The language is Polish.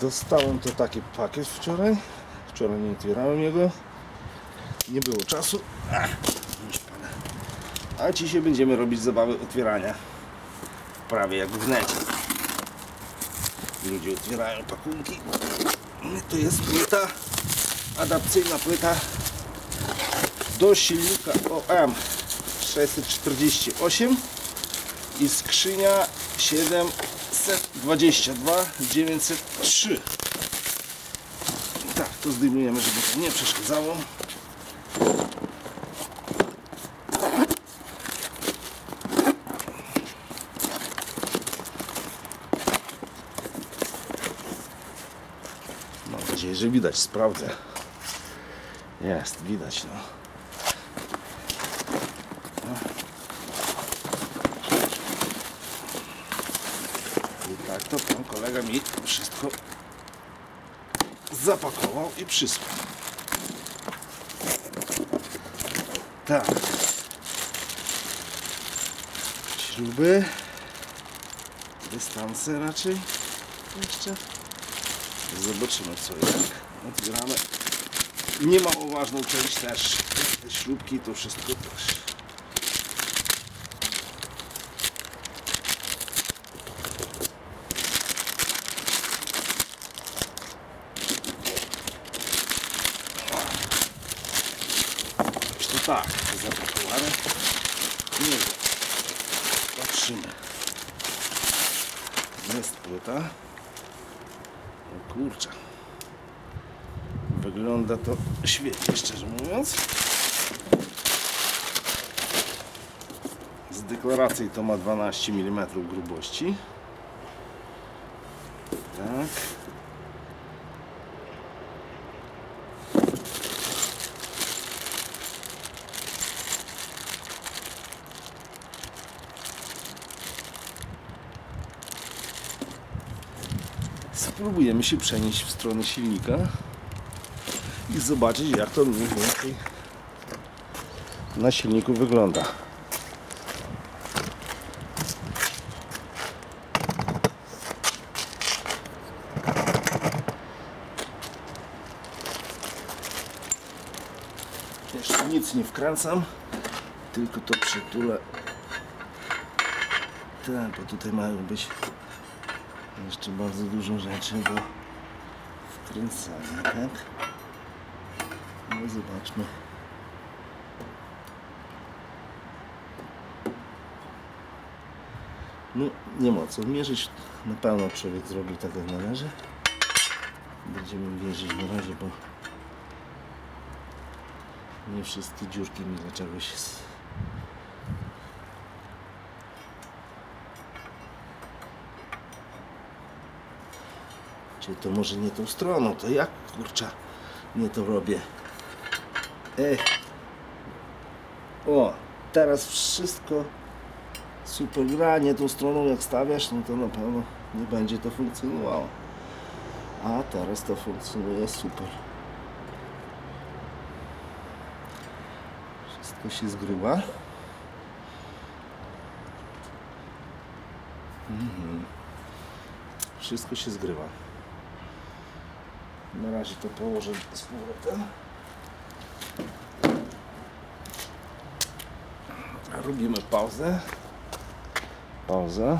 Dostałem to taki pakiet wczoraj. Wczoraj nie otwierałem jego. Nie było czasu. A dzisiaj będziemy robić zabawy otwierania. Prawie jak w necie. Ludzie otwierają pakunki. To jest płyta, adapcyjna płyta do silnika OM 648 i skrzynia 722 903 tak, to zdejmujemy, żeby to nie przeszkadzało. Mam nadzieję, że widać, sprawdzę. Jest, widać no I tak to pan kolega mi wszystko zapakował i przysłał. Tak. Śruby. Dystanse raczej. Jeszcze. Zobaczymy co jak. Otwieramy. Nie mało ważną część też. Te śrubki to wszystko też. Tak, zapakowane? Nie. Patrzymy. Jest płyta. O kurczę. Wygląda to świetnie, szczerze mówiąc. Z deklaracji to ma 12 mm grubości. Tak. Spróbujemy się przenieść w stronę silnika i zobaczyć jak to mniej więcej na silniku wygląda. Jeszcze nic nie wkręcam, tylko to przytulę. Tak, bo tutaj mają być jeszcze bardzo dużo rzeczy do wkręcania, tak? No zobaczmy. No nie ma co mierzyć. Na pewno człowiek zrobi tak jak należy. Będziemy mierzyć na razie, bo nie wszystkie dziurki mi dla czegoś Czyli to może nie tą stroną, to jak kurczę nie to robię? Ej. O, teraz wszystko super gra, nie tą stroną jak stawiasz, no to na pewno nie będzie to funkcjonowało. A teraz to funkcjonuje super. Wszystko się zgrywa. Mhm. Wszystko się zgrywa. Na razie to położę z powrotem. Robimy pauzę. Pauza.